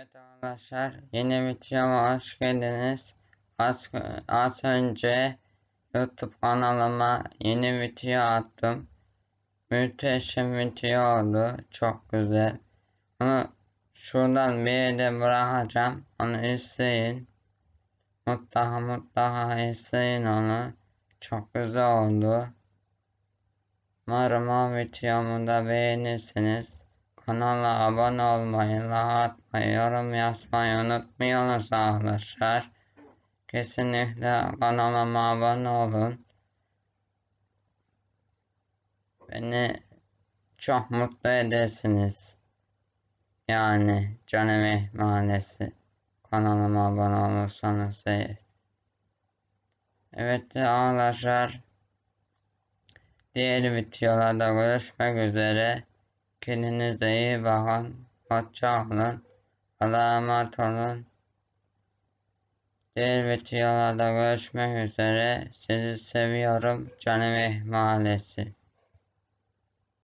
Evet arkadaşlar yeni videoma hoş geldiniz. Az, az önce YouTube kanalıma yeni video attım. Müthişem video oldu. Çok güzel. Onu şuradan bir yere bırakacağım. Onu izleyin. Mutlaka mutlaka izleyin onu. Çok güzel oldu. Umarım o videomu da beğenirsiniz. Kanala abone olmayı, like atmayı, yorum yazmayı unutmuyorsunuz arkadaşlar. Kesinlikle kanalıma abone olun. Beni çok mutlu edersiniz. Yani Canemi Mahallesi kanalıma abone olursanız eğer. Evet arkadaşlar. Diğer videolarda görüşmek üzere. Kendinize iyi bakın. Hoşça kalın. Allah'a olun. Diğer videolarda görüşmek üzere. Sizi seviyorum. Canım Mahallesi.